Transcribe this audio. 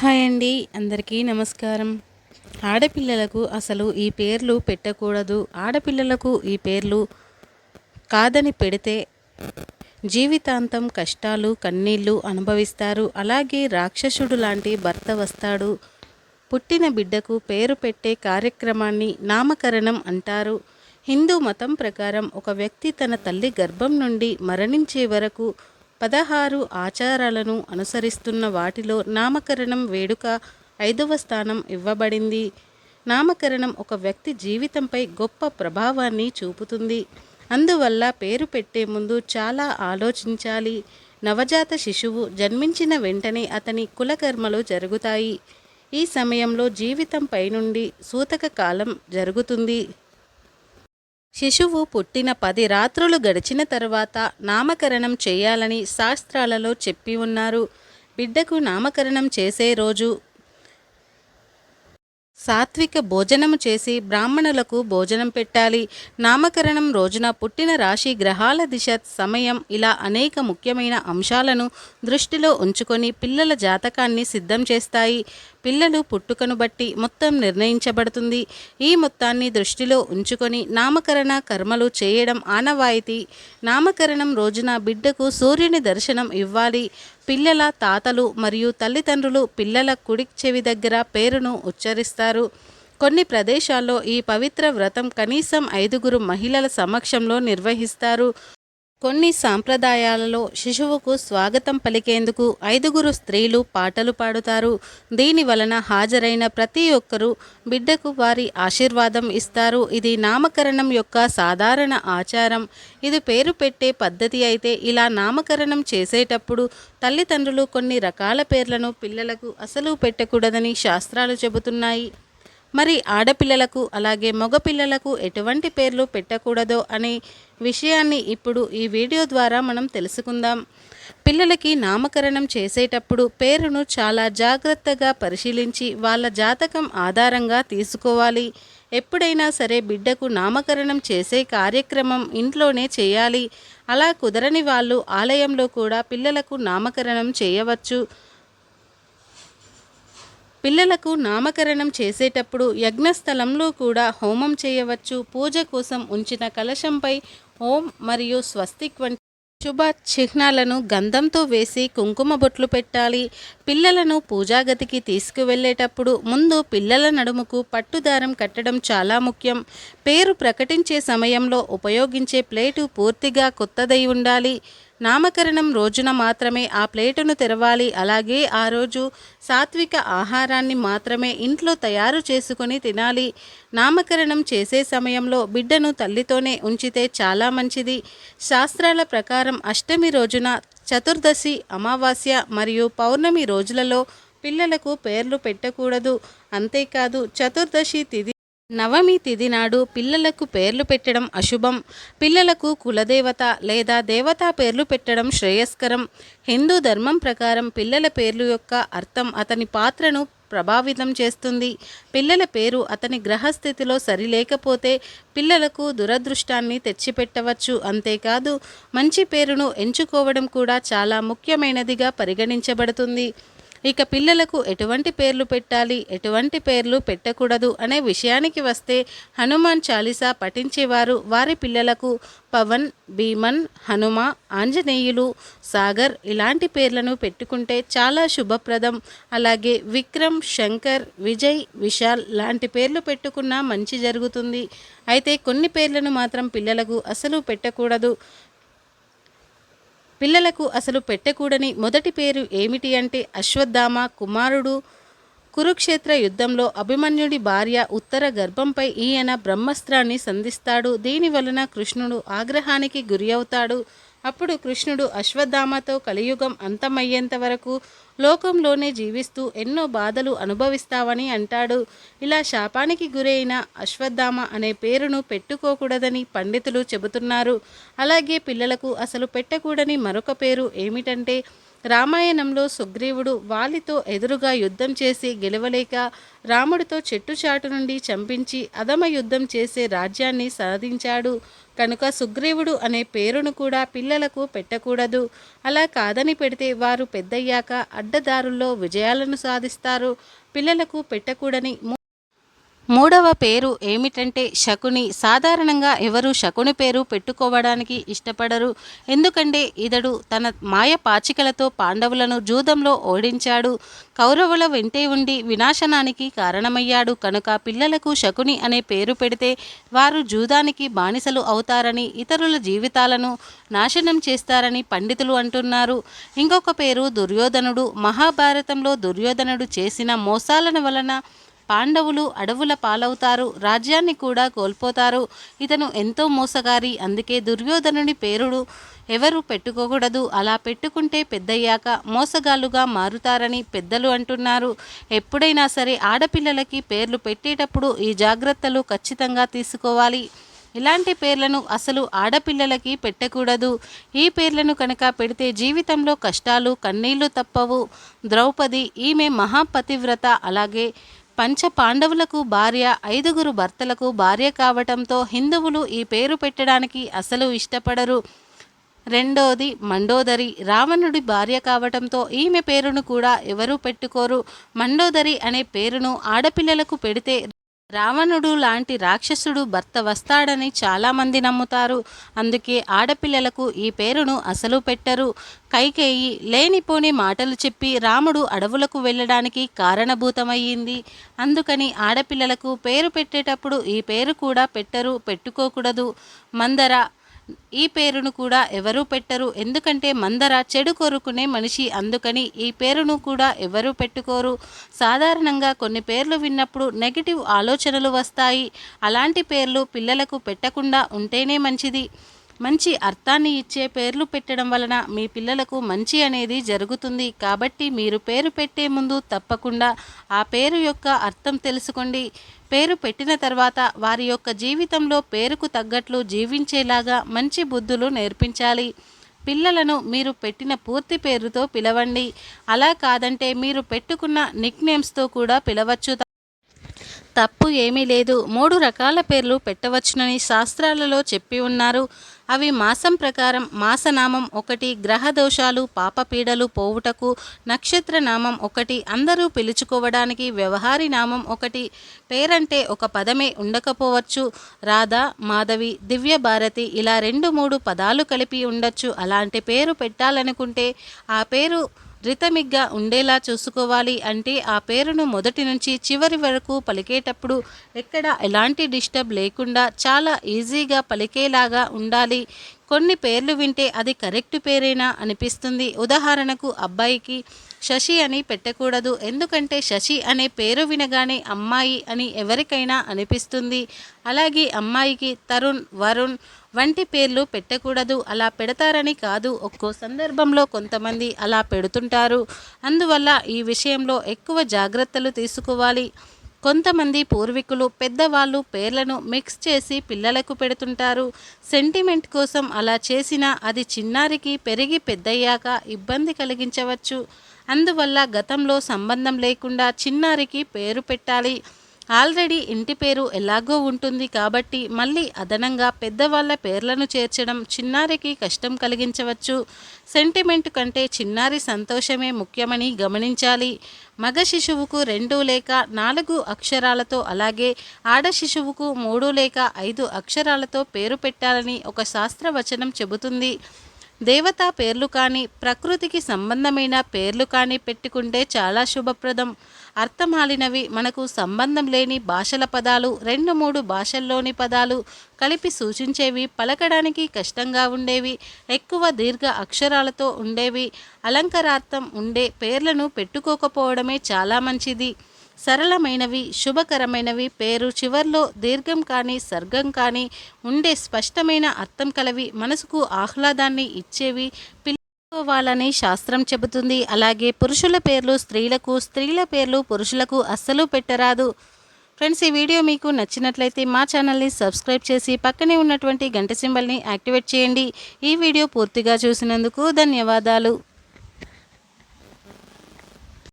Hi అండి అందరికీ నమస్కారం. ఆడపిల్లలకు అసలు ఈ పేర్లు పెట్టకూడదు. ఆడపిల్లలకు ఈ పేర్లు కాదని పెడితే జీవితాంతం కష్టాలు కన్నీళ్ళు అనుభవిస్తారు. అలాగే రాక్షసుడు లాంటి భర్త వస్తాడు. పుట్టిన బిడ్డకు పేరు పెట్టే కార్యక్రమాన్ని నామకరణం అంటారు. హిందూ మతం ప్రకారం ఒక వ్యక్తి తన తల్లి గర్భం నుండి మరణించే వరకు పదహారు ఆచారాలను అనుసరిస్తున్న వాటిలో నామకరణం వేడుక ఐదవ స్థానం ఇవ్వబడింది. నామకరణం ఒక వ్యక్తి జీవితంపై గొప్ప ప్రభావాన్ని చూపుతుంది. అందువల్ల పేరు పెట్టే ముందు చాలా ఆలోచించాలి. నవజాత శిశువు జన్మించిన వెంటనే అతని కులకర్మలు జరుగుతాయి. ఈ సమయంలో జీవితంపై నుండి సూతక కాలం జరుగుతుంది. శిశువు పుట్టిన పది రాత్రులు గడిచిన తర్వాత నామకరణం చేయాలని శాస్త్రాలలో చెప్పి ఉన్నారు. బిడ్డకు నామకరణం చేసే రోజు సాత్విక భోజనము చేసి బ్రాహ్మణులకు భోజనం పెట్టాలి. నామకరణం రోజున పుట్టిన రాశి గ్రహాల దిశ సమయం ఇలా అనేక ముఖ్యమైన అంశాలను దృష్టిలో ఉంచుకొని పిల్లల జాతకాన్ని సిద్ధం చేస్తాయి. పిల్లలు పుట్టుకను బట్టి మొత్తం నిర్ణయించబడుతుంది. ఈ మొత్తాన్ని దృష్టిలో ఉంచుకొని నామకరణ కర్మలు చేయడం ఆనవాయితీ. నామకరణం రోజున బిడ్డకు సూర్యుని దర్శనం ఇవ్వాలి. పిల్లల తాతలు మరియు తల్లిదండ్రులు పిల్లల కుడి చెవి దగ్గర పేరును ఉచ్చరిస్తారు. కొన్ని ప్రదేశాల్లో ఈ పవిత్ర వ్రతం కనీసం ఐదుగురు మహిళల సమక్షంలో నిర్వహిస్తారు. కొన్ని సాంప్రదాయాలలో శిశువుకు స్వాగతం పలికేందుకు ఐదుగురు స్త్రీలు పాటలు పాడుతారు. దీని వలన హాజరైన ప్రతి ఒక్కరూ బిడ్డకు వారి ఆశీర్వాదం ఇస్తారు. ఇది నామకరణం యొక్క సాధారణ ఆచారం. ఇది పేరు పెట్టే పద్ధతి అయితే ఇలా నామకరణం చేసేటప్పుడు తల్లిదండ్రులు కొన్ని రకాల పేర్లను పిల్లలకు అసలు పెట్టకూడదని శాస్త్రాలు చెబుతున్నాయి. మరి ఆడపిల్లలకు అలాగే మగపిల్లలకు ఎటువంటి పేర్లు పెట్టకూడదో అనే విషయాన్ని ఇప్పుడు ఈ వీడియో ద్వారా మనం తెలుసుకుందాం. పిల్లలకి నామకరణం చేసేటప్పుడు పేరును చాలా జాగ్రత్తగా పరిశీలించి వాళ్ళ జాతకం ఆధారంగా తీసుకోవాలి. ఎప్పుడైనా సరే బిడ్డకు నామకరణం చేసే కార్యక్రమం ఇంట్లోనే చేయాలి. అలా కుదరని వాళ్ళు ఆలయంలో కూడా పిల్లలకు నామకరణం చేయవచ్చు. పిల్లలకు నామకరణం చేసేటప్పుడు యజ్ఞస్థలంలో కూడా హోమం చేయవచ్చు. పూజ కోసం ఉంచిన కలశంపై ఓం మరియు స్వస్తిక్ వంటి శుభ చిహ్నాలను గంధంతో వేసి కుంకుమ బొట్లు పెట్టాలి. పిల్లలను పూజాగతికి తీసుకువెళ్ళేటప్పుడు ముందు పిల్లల నడుముకు పట్టుదారం కట్టడం చాలా ముఖ్యం. పేరు ప్రకటించే సమయంలో ఉపయోగించే ప్లేటు పూర్తిగా కొత్తదై ఉండాలి. నామకరణం రోజున మాత్రమే ఆ ప్లేటును తెరవాలి. అలాగే ఆ రోజు సాత్విక ఆహారాన్ని మాత్రమే ఇంట్లో తయారు చేసుకొని తినాలి. నామకరణం చేసే సమయంలో బిడ్డను తల్లితోనే ఉంచితే చాలా మంచిది. శాస్త్రాల ప్రకారం అష్టమి రోజున చతుర్దశి అమావాస్య మరియు పౌర్ణమి రోజులలో పిల్లలకు పేర్లు పెట్టకూడదు. అంతేకాదు చతుర్దశి తిథి నవమి తిథి నాడు పిల్లలకు పేర్లు పెట్టడం అశుభం. పిల్లలకు కులదేవత లేదా దేవతా పేర్లు పెట్టడం శ్రేయస్కరం. హిందూ ధర్మం ప్రకారం పిల్లల పేర్లు యొక్క అర్థం అతని పాత్రను ప్రభావితం చేస్తుంది. పిల్లల పేరు అతని గ్రహస్థితిలో సరిలేకపోతే పిల్లలకు దురదృష్టాన్ని తెచ్చిపెట్టవచ్చు. అంతేకాదు మంచి పేరును ఎంచుకోవడం కూడా చాలా ముఖ్యమైనదిగా పరిగణించబడుతుంది. ఇక పిల్లలకు ఎటువంటి పేర్లు పెట్టాలి ఎటువంటి పేర్లు పెట్టకూడదు అనే విషయానికి వస్తే హనుమాన్ చాలీసా పఠించేవారు. వారి పిల్లలకు పవన్ భీమన్ హనుమ ఆంజనేయులు సాగర్ ఇలాంటి పేర్లను పెట్టుకుంటే చాలా శుభప్రదం. అలాగే విక్రమ్ శంకర్ విజయ్ విశాల్ లాంటి పేర్లు పెట్టుకున్నా మంచి జరుగుతుంది. అయితే కొన్ని పేర్లను మాత్రం పిల్లలకు అసలు పెట్టకూడదు. పిల్లలకు అసలు పెట్టకూడని మొదటి పేరు ఏమిటి అంటే అశ్వత్థామ కుమారుడు. కురుక్షేత్ర యుద్ధంలో అభిమన్యుడి భార్య ఉత్తర గర్భంపై ఈయన బ్రహ్మస్త్రాన్ని సంధిస్తాడు. దీని వలన కృష్ణుడు ఆగ్రహానికి గురి అవుతాడు. అప్పుడు కృష్ణుడు అశ్వత్థామతో కలియుగం అంతమయ్యేంత వరకు లోకంలోనే జీవిస్తూ ఎన్నో బాధలు అనుభవిస్తావని అంటాడు. ఇలా శాపానికి గురైన అశ్వత్థామ అనే పేరును పెట్టుకోకూడదని పండితులు చెబుతున్నారు. అలాగే పిల్లలకు అసలు పెట్టకూడని మరొక పేరు ఏమిటంటే రామాయణంలో సుగ్రీవుడు వాలితో ఎదురుగా యుద్ధం చేసి గెలవలేక రాముడితో చెట్టు చాటు నుండి చంపించి అధమ యుద్ధం చేసే రాజ్యాన్ని సాధించాడు. కనుక సుగ్రీవుడు అనే పేరును కూడా పిల్లలకు పెట్టకూడదు. అలా కాదని పెడితే వారు పెద్దయ్యాక అడ్డదారుల్లో విజయాలను సాధిస్తారు. పిల్లలకు పెట్టకూడని మూడవ పేరు ఏమిటంటే శకుని. సాధారణంగా ఎవరు శకుని పేరు పెట్టుకోవడానికి ఇష్టపడరు. ఎందుకంటే ఇతడు తన మాయ పాచికలతో పాండవులను జూదంలో ఓడించాడు. కౌరవుల వెంటే ఉండి వినాశనానికి కారణమయ్యాడు. కనుక పిల్లలకు శకుని అనే పేరు పెడితే వారు జూదానికి బానిసలు అవుతారని ఇతరుల జీవితాలను నాశనం చేస్తారని పండితులు అంటున్నారు. ఇంకొక పేరు దుర్యోధనుడు. మహాభారతంలో దుర్యోధనుడు చేసిన మోసాలను వలన పాండవులు అడవుల పాలవుతారు రాజ్యాన్ని కూడా కోల్పోతారు. ఇతను ఎంతో మోసగారి అందుకే దుర్యోధనుని పేరుడు ఎవరు పెట్టుకోకూడదు. అలా పెట్టుకుంటే పెద్దయ్యాక మోసగాళ్ళుగా మారుతారని పెద్దలు అంటున్నారు. ఎప్పుడైనా సరే ఆడపిల్లలకి పేర్లు పెట్టేటప్పుడు ఈ జాగ్రత్తలు ఖచ్చితంగా తీసుకోవాలి. ఇలాంటి పేర్లను అసలు ఆడపిల్లలకి పెట్టకూడదు. ఈ పేర్లను కనుక పెడితే జీవితంలో కష్టాలు కన్నీళ్ళు తప్పవు. ద్రౌపది ఈమె మహాపతివ్రత. అలాగే పంచ పాండవులకు భార్య ఐదుగురు భర్తలకు భార్య కావటంతో హిందువులు ఈ పేరు పెట్టడానికి అసలు ఇష్టపడరు. రెండోది మండోదరి. రావణుడి భార్య కావటంతో ఈమె పేరును కూడా ఎవరూ పెట్టుకోరు. మండోదరి అనే పేరును ఆడపిల్లలకు పెడితే రావణుడు లాంటి రాక్షసుడు భర్త వస్తాడని చాలామంది నమ్ముతారు. అందుకే ఆడపిల్లలకు ఈ పేరును అసలు పెట్టరు. కైకేయి లేనిపోని మాటలు చెప్పి రాముడు అడవులకు వెళ్ళడానికి కారణభూతమయ్యింది. అందుకని ఆడపిల్లలకు పేరు పెట్టేటప్పుడు ఈ పేరు కూడా పెట్టరు పెట్టుకోకూడదు. మందర ఈ పేరును కూడా ఎవరూ పెట్టరు. ఎందుకంటే మందర చెడు కోరుకునే మనిషి అందుకని ఈ పేరును కూడా ఎవరూ పెట్టుకోరు. సాధారణంగా కొన్ని పేర్లు విన్నప్పుడు నెగిటివ్ ఆలోచనలు వస్తాయి. అలాంటి పేర్లు పిల్లలకు పెట్టకుండా ఉంటేనే మంచిది. మంచి అర్థాన్ని ఇచ్చే పేర్లు పెట్టడం వలన మీ పిల్లలకు మంచి అనేది జరుగుతుంది. కాబట్టి మీరు పేరు పెట్టే ముందు తప్పకుండా ఆ పేరు యొక్క అర్థం తెలుసుకోండి. పేరు పెట్టిన తర్వాత వారి యొక్క జీవితంలో పేరుకు తగ్గట్లు జీవించేలాగా మంచి బుద్ధులు నేర్పించాలి. పిల్లలను మీరు పెట్టిన పూర్తి పేరుతో పిలవండి. అలా కాదంటే మీరు పెట్టుకున్న నిక్ నేమ్స్తో కూడా పిలవచ్చు. తప్పు ఏమీ లేదు. మూడు రకాల పేర్లు పెట్టవచ్చునని శాస్త్రాలలో చెప్పి ఉన్నారు. అవి మాసం ప్రకారం మాసనామం ఒకటి గ్రహ దోషాలు పాపపీడలు పోవుటకు నక్షత్ర నామం ఒకటి అందరూ పిలుచుకోవడానికి వ్యవహారి నామం ఒకటి పేరంటే ఒక పదమే ఉండకపోవచ్చు. రాధా మాధవి దివ్య భారతి ఇలా రెండు మూడు పదాలు కలిపి ఉండొచ్చు. అలాంటి పేరు పెట్టాలనుకుంటే ఆ పేరు రితమిగ్గా ఉండేలా చూసుకోవాలి అంటే ఆ పేరును మొదటి నుంచి చివరి వరకు పలికేటప్పుడు ఎక్కడ ఎలాంటి డిస్టర్బ్ లేకుండా చాలా ఈజీగా పలికేలాగా ఉండాలి. కొన్ని పేర్లు వింటే అది కరెక్ట్ పేరేనా అనిపిస్తుంది. ఉదాహరణకు అబ్బాయికి శశి అని పెట్టకూడదు. ఎందుకంటే శశి అనే పేరు వినగానే అమ్మాయి అని ఎవరికైనా అనిపిస్తుంది. అలాగే అమ్మాయికి తరుణ్ వరుణ్ వంటి పేర్లు పెట్టకూడదు అలా పెడతారని కాదు. ఒక్కో సందర్భంలో కొంతమంది అలా పెడుతుంటారు. అందువల్ల ఈ విషయంలో ఎక్కువ జాగ్రత్తలు తీసుకోవాలి. కొంతమంది పూర్వీకులు పెద్దవాళ్ళు పేర్లను మిక్స్ చేసి పిల్లలకు పెడుతుంటారు. సెంటిమెంట్ కోసం అలా చేసినా అది చిన్నారికి పెరిగి పెద్దయ్యాక ఇబ్బంది కలిగించవచ్చు. అందువల్ల గతంలో సంబంధం లేకుండా చిన్నారికి పేరు పెట్టాలి. ఆల్రెడీ ఇంటి పేరు ఎలాగో ఉంటుంది కాబట్టి మళ్ళీ అదనంగా పెద్దవాళ్ళ పేర్లను చేర్చడం చిన్నారికి కష్టం కలిగించవచ్చు. సెంటిమెంట్ కంటే చిన్నారి సంతోషమే ముఖ్యమని గమనించాలి. మగ శిశువుకు రెండు లేక నాలుగు అక్షరాలతో అలాగే ఆడ శిశువుకు మూడు లేక ఐదు అక్షరాలతో పేరు పెట్టాలని ఒక శాస్త్రవచనం చెబుతుంది. దేవతా పేర్లు కానీ ప్రకృతికి సంబంధమైన పేర్లు కానీ పెట్టుకుంటే చాలా శుభప్రదం. అర్థమాలినవి మనకు సంబంధం లేని భాషల పదాలు రెండు మూడు భాషల్లోని పదాలు కలిపి సూచించేవి పలకడానికి కష్టంగా ఉండేవి ఎక్కువ దీర్ఘ అక్షరాలతో ఉండేవి అలంకారార్థం ఉండే పేర్లను పెట్టుకోకపోవడమే చాలా మంచిది. సరళమైనవి శుభకరమైనవి పేరు చివర్లో దీర్ఘం కానీ సర్గం కానీ ఉండే స్పష్టమైన అర్థం కలవి మనసుకు ఆహ్లాదాన్ని ఇచ్చేవి పిలుచుకోవాలని శాస్త్రం చెబుతుంది. అలాగే పురుషుల పేర్లు స్త్రీలకు స్త్రీల పేర్లు పురుషులకు అస్సలు పెట్టరాదు. ఫ్రెండ్స్ ఈ వీడియో మీకు నచ్చినట్లయితే మా ఛానల్ని సబ్స్క్రైబ్ చేసి పక్కనే ఉన్నటువంటి గంట సింబల్ని యాక్టివేట్ చేయండి. ఈ వీడియో పూర్తిగా చూసినందుకు ధన్యవాదాలు.